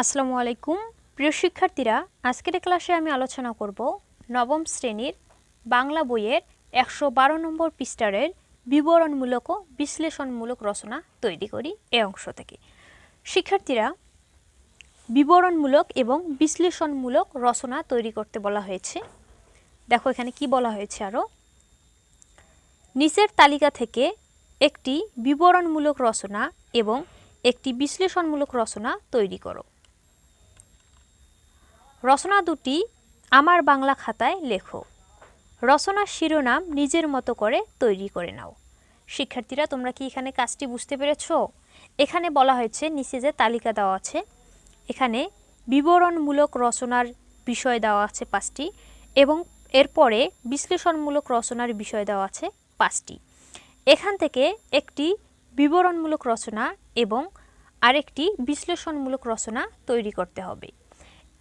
আসসালামু আলাইকুম। প্রিয় শিক্ষার্থীরা, আজকের ক্লাসে আমি আলোচনা করব নবম শ্রেণির বাংলা বইয়ের একশো বারো নম্বর পৃষ্ঠারের বিবরণমূলক ও বিশ্লেষণমূলক রচনা তৈরি করি এ অংশ থেকে। শিক্ষার্থীরা, বিবরণমূলক এবং বিশ্লেষণমূলক রচনা তৈরি করতে বলা হয়েছে। দেখো এখানে কি বলা হয়েছে আরও নিচের তালিকা থেকে একটি বিবরণমূলক রচনা এবং একটি বিশ্লেষণমূলক রচনা তৈরি করো। রচনা দুটি আমার বাংলা খাতায় লেখো। রচনার শিরোনাম নিজের মতো করে তৈরি করে নাও। শিক্ষার্থীরা, তোমরা কি এখানে কাজটি বুঝতে পেরেছ? এখানে বলা হয়েছে, নিচে যে তালিকা দেওয়া আছে, এখানে বিবরণমূলক রচনার বিষয় দেওয়া আছে পাঁচটি এবং এরপরে বিশ্লেষণমূলক রচনার বিষয় দেওয়া আছে পাঁচটি। এখান থেকে একটি বিবরণমূলক রচনা এবং আরেকটি বিশ্লেষণমূলক রচনা তৈরি করতে হবে।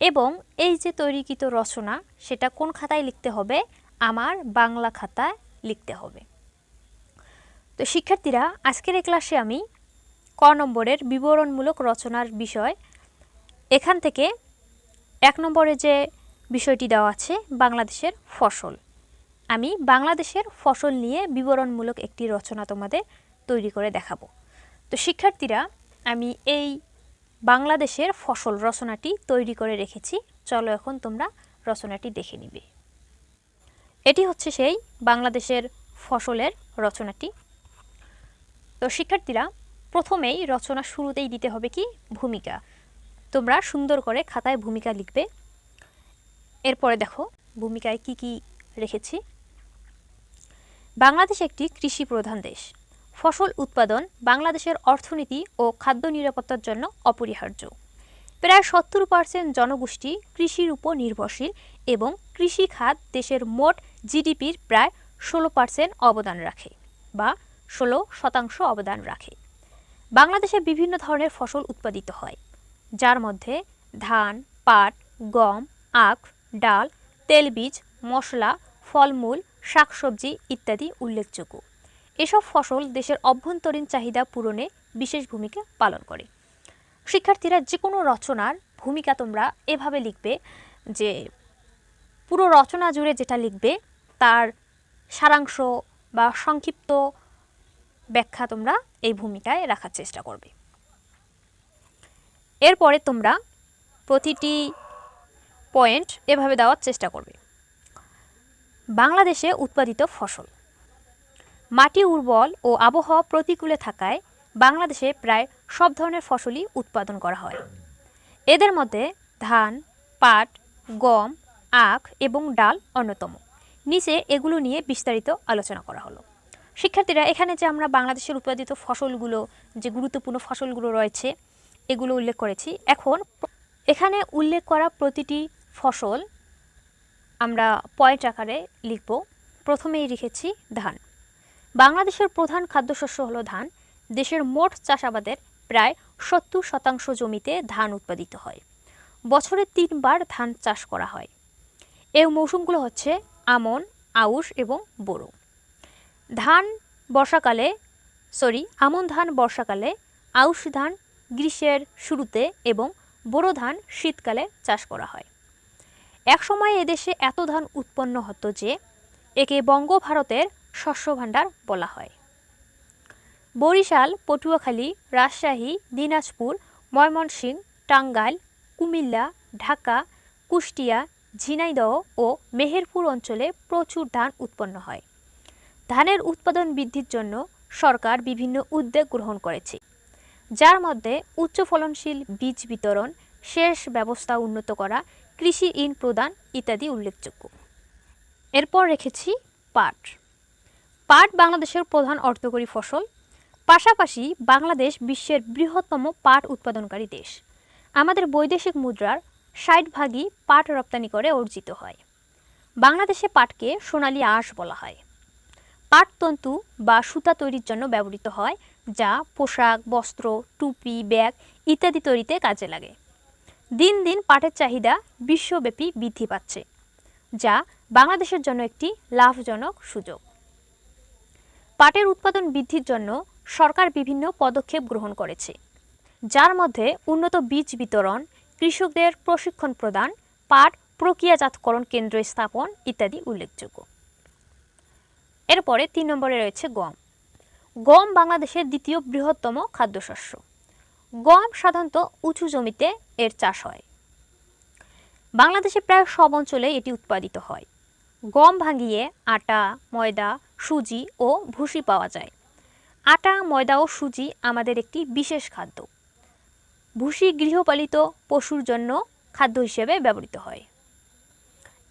এবং এই যে তৈরিকৃত রচনা, সেটা কোন খাতায় লিখতে হবে? আমার বাংলা খাতায় লিখতে হবে। তো শিক্ষার্থীরা, আজকের এই ক্লাসে আমি ক নম্বরের বিবরণমূলক রচনার বিষয়, এখান থেকে এক নম্বরে যে বিষয়টি দেওয়া আছে, বাংলাদেশের ফসল। আমি বাংলাদেশের ফসল নিয়ে বিবরণমূলক একটি রচনা তোমাদের তৈরি করে দেখাবো। তো শিক্ষার্থীরা, আমি এই বাংলাদেশের ফসল রচনাটি তৈরি করে রেখেছি। চলো এখন তোমরা রচনাটি দেখে নিবে। এটি হচ্ছে সেই বাংলাদেশের ফসলের রচনাটি। তো শিক্ষার্থীরা, প্রথমেই রচনা শুরুতেই দিতে হবে কি? ভূমিকা। তোমরা সুন্দর করে খাতায় ভূমিকা লিখবে। এরপরে দেখো, ভূমিকায় কি কি রেখেছি। বাংলাদেশ একটি কৃষি প্রধান দেশ। ফসল উৎপাদন বাংলাদেশের অর্থনীতি ও খাদ্য নিরাপত্তার জন্য অপরিহার্য। প্রায় সত্তর পার্সেন্ট জনগোষ্ঠী কৃষির উপর নির্ভরশীল এবং কৃষি খাত দেশের মোট জিডিপির প্রায় ষোলো পার্সেন্ট অবদান রাখে বা ষোলো শতাংশ অবদান রাখে। বাংলাদেশে বিভিন্ন ধরনের ফসল উৎপাদিত হয়, যার মধ্যে ধান, পাট, গম, আখ, ডাল তেলবীজ মশলা, ফলমূল, শাকসবজি ইত্যাদি উল্লেখযোগ্য। এসব ফসল দেশের অভ্যন্তরীণ চাহিদা পূরণে বিশেষ ভূমিকা পালন করে। শিক্ষার্থীরা যে কোনো রচনার ভূমিকা তোমরা এভাবে লিখবে যে, পুরো রচনা জুড়ে যেটা লিখবে, তার সারাংশ বা সংক্ষিপ্ত ব্যাখ্যা তোমরা এই ভূমিকায় রাখার চেষ্টা করবে। এরপরে তোমরা প্রতিটি পয়েন্ট এভাবে দেওয়ার চেষ্টা করবে। বাংলাদেশে উৎপাদিত ফসল। মাটি উর্বর ও আবহাওয়া প্রতিকূলে থাকায় বাংলাদেশে প্রায় সব ধরনের ফসলই উৎপাদন করা হয়। এদের মধ্যে ধান, পাট, গম, আখ এবং ডাল অন্যতম। নিচে এগুলো নিয়ে বিস্তারিত আলোচনা করা হলো। শিক্ষার্থীরা, এখানে যে আমরা বাংলাদেশের উৎপাদিত ফসলগুলো, যে গুরুত্বপূর্ণ ফসলগুলো রয়েছে, এগুলো উল্লেখ করেছি। এখন এখানে উল্লেখ করা প্রতিটি ফসল আমরা পয়েন্ট আকারে লিখব। প্রথমেই লিখেছি ধান। বাংলাদেশের প্রধান খাদ্যশস্য হলো ধান। দেশের মোট চাষাবাদের প্রায় সত্তর শতাংশ জমিতে ধান উৎপাদিত হয়। বছরে তিনবার ধান চাষ করা হয়। এই মৌসুমগুলো হচ্ছে আমন, আউশ এবং বোরো। ধান বর্ষাকালে, সরি, আমন ধান বর্ষাকালে আউশ ধান গ্রীষ্মের শুরুতে এবং বোরো ধান শীতকালে চাষ করা হয়। একসময় এদেশে এত ধান উৎপন্ন হতো যে, একে বঙ্গভারতের শস্য ভাণ্ডার বলা হয়। বরিশাল, পটুয়াখালী, রাজশাহী, দিনাজপুর, ময়মনসিংহ, টাঙ্গাইল, কুমিল্লা, ঢাকা, কুষ্টিয়া, ঝিনাইদহ ও মেহেরপুর অঞ্চলে প্রচুর ধান উৎপন্ন হয়। ধানের উৎপাদন বৃদ্ধির জন্য সরকার বিভিন্ন উদ্যোগ গ্রহণ করেছে। যার মধ্যে উচ্চ ফলনশীল বীজ বিতরণ শেষ ব্যবস্থা উন্নত করা, কৃষি ঋণ প্রদান ইত্যাদি উল্লেখযোগ্য। এরপর রেখেছি পাট। পাট বাংলাদেশের প্রধান অর্থকরী ফসল। পাশাপাশি বাংলাদেশ বিশ্বের বৃহত্তম পাট উৎপাদনকারী দেশ। আমাদের বৈদেশিক মুদ্রার ষাট ভাগই পাট রপ্তানি করে অর্জিত হয়। বাংলাদেশে পাটকে সোনালী আঁশ বলা হয়। পাট তন্তু বা সুতা তৈরির জন্য ব্যবহৃত হয়, যা পোশাক, বস্ত্র, টুপি, ব্যাগ ইত্যাদি তৈরিতে কাজে লাগে। দিন দিন পাটের চাহিদা বিশ্বব্যাপী বৃদ্ধি পাচ্ছে, যা বাংলাদেশের জন্য একটি লাভজনক সুযোগ। পাটের উৎপাদন বৃদ্ধির জন্য সরকার বিভিন্ন পদক্ষেপ গ্রহণ করেছে। যার মধ্যে উন্নত বীজ বিতরণ, কৃষকদের প্রশিক্ষণ প্রদান, পাট প্রক্রিয়াজাতকরণ কেন্দ্র স্থাপন ইত্যাদি উল্লেখযোগ্য। এরপরে তিন নম্বরে রয়েছে গম। গম বাংলাদেশের দ্বিতীয় বৃহত্তম খাদ্যশস্য। গম সাধারণত উঁচু জমিতে এর চাষ হয়। বাংলাদেশে প্রায় সব অঞ্চলে এটি উৎপাদিত হয়। গম ভাঙিয়ে আটা, ময়দা, সুজি ও ভুসি পাওয়া যায়। আটা, ময়দা ও সুজি আমাদের একটি বিশেষ খাদ্য। ভুসি গৃহপালিত পশুর জন্য খাদ্য হিসেবে ব্যবহৃত হয়।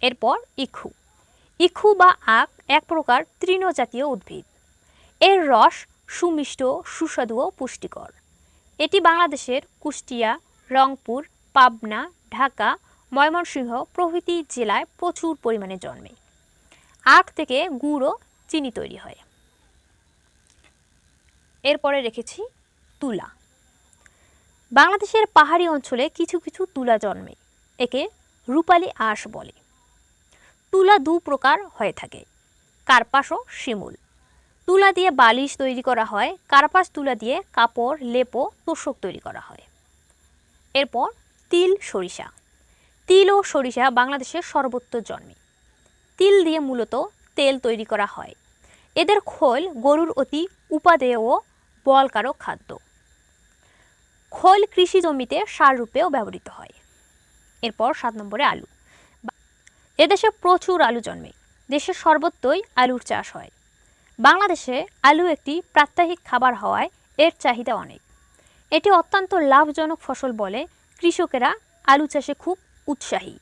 এরপর ইক্ষু। ইক্ষু বা আখ এক প্রকার তৃণজাতীয় উদ্ভিদ। এর রস সুমিষ্ট, সুস্বাদু ও পুষ্টিকর। এটি বাংলাদেশের কুষ্টিয়া, রংপুর, পাবনা, ঢাকা, ময়মনসিংহ প্রভৃতি জেলায় প্রচুর পরিমাণে জন্মে। আখ থেকে গুড় চিনি তৈরি হয়। এরপরে রেখেছি তুলা। বাংলাদেশের পাহাড়ি অঞ্চলে কিছু কিছু তুলা জন্মে, একে রূপালী আঁশ বলে। তুলা দু প্রকার হয়ে থাকে, কার্পাস ও শিমুল। তুলা দিয়ে বালিশ তৈরি করা হয়, কার্পাস তুলা দিয়ে কাপড়, লেপো তোষক তৈরি করা হয়। এরপর তিল সরিষা। তিল ও সরিষা বাংলাদেশের সর্বত্র জন্মে। তিল দিয়ে মূলত তেল তৈরি করা হয়। এদের খোল গরুর অতি উপাদেয় ও বলকারক খাদ্য। খোল কৃষি জমিতে সার রূপেও ব্যবহৃত হয়। এরপর সাত নম্বরে আলু। এদেশে প্রচুর আলু জন্মে। দেশের সর্বত্রই আলুর চাষ হয়। বাংলাদেশে আলু একটি প্রাত্যহিক খাবার হওয়ায় এর চাহিদা অনেক। এটি অত্যন্ত লাভজনক ফসল বলে কৃষকেরা আলু চাষে খুব উৎসাহী।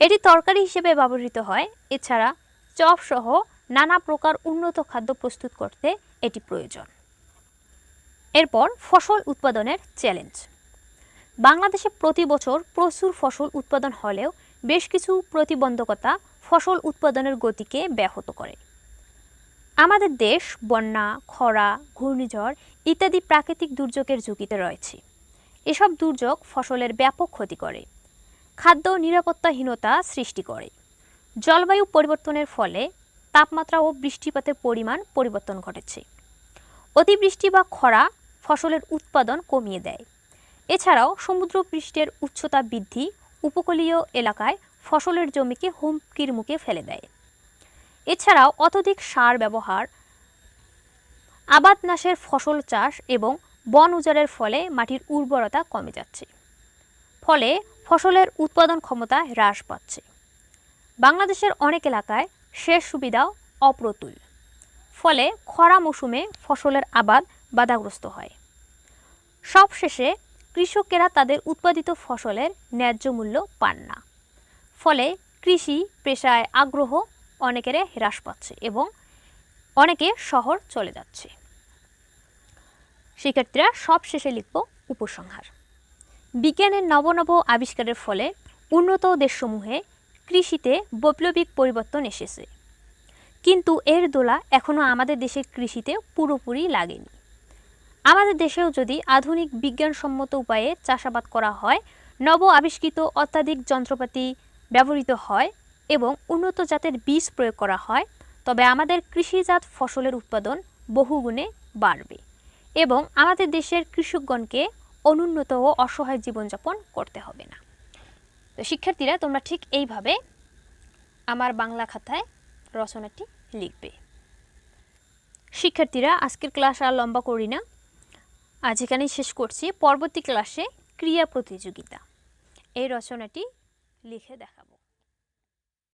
এটি তরকারি হিসেবে ব্যবহৃত হয়। এছাড়া চপ সহ নানা প্রকার উন্নত খাদ্য প্রস্তুত করতে এটি প্রয়োজন। এরপর ফসল উৎপাদনের চ্যালেঞ্জ। বাংলাদেশে প্রতি বছর প্রচুর ফসল উৎপাদন হলেও বেশ কিছু প্রতিবন্ধকতা ফসল উৎপাদনের গতিকে ব্যাহত করে। আমাদের দেশ বন্যা, খরা, ঘূর্ণিঝড় ইত্যাদি প্রাকৃতিক দুর্যোগের ঝুঁকিতে রয়েছে। এসব দুর্যোগ ফসলের ব্যাপক ক্ষতি করে। খাদ্য নিরাপত্তাহীনতা সৃষ্টি করে। জলবায়ু পরিবর্তনের ফলে তাপমাত্রা ও বৃষ্টিপাতের পরিমাণ পরিবর্তন ঘটেছে। অতিবৃষ্টি বা খরা ফসলের উৎপাদন কমিয়ে দেয়। এছাড়াও সমুদ্রপৃষ্ঠের উচ্চতা বৃদ্ধি উপকূলীয় এলাকায় ফসলের জমিকে হুমকির মুখে ফেলে দেয়। এছাড়াও অত্যধিক সার ব্যবহার আবাদ নাশের ফসল চাষ এবং বন উজাড়ের ফলে মাটির উর্বরতা কমে যাচ্ছে। ফলে ফসলের উৎপাদন ক্ষমতা হ্রাস পাচ্ছে। বাংলাদেশের অনেক এলাকায় সেচ সুবিধাও অপ্রতুল। ফলে খরা মৌসুমে ফসলের আবাদ বাধাগ্রস্ত হয়। সবশেষে কৃষকেরা তাদের উৎপাদিত ফসলের ন্যায্য মূল্য পান না। ফলে কৃষি পেশায় আগ্রহ অনেকের হ্রাস পাচ্ছে এবং অনেকে শহর চলে যাচ্ছে। শিক্ষার্থীরা সব শেষে লিখব উপসংহার। বিজ্ঞানের নব নব আবিষ্কারের ফলে উন্নত দেশসমূহে কৃষিতে বৈপ্লবিক পরিবর্তন এসেছে। কিন্তু এর দোলা এখনও আমাদের দেশের কৃষিতে পুরোপুরি লাগেনি। আমাদের দেশেও যদি আধুনিক বিজ্ঞানসম্মত উপায়ে চাষাবাদ করা হয়, নব আবিষ্কৃত অত্যাধিক যন্ত্রপাতি ব্যবহৃত হয় এবং উন্নত জাতের বীজ প্রয়োগ করা হয়, তবে আমাদের কৃষিজাত ফসলের উৎপাদন বহুগুণে বাড়বে এবং আমাদের দেশের কৃষকগণকে অনুন্নত ও অসহায় জীবনযাপন করতে হবে না। তো শিক্ষার্থীরা, তোমরা ঠিক এইভাবে আমার বাংলা খাতায় রচনাটি লিখবে। শিক্ষার্থীরা, আজকের ক্লাস আর লম্বা করি না। আজ এখানেই শেষ করছি। পরবর্তী ক্লাসে ক্রিয়া প্রতিযোগিতা। এই রচনাটি লিখে দেখাবো।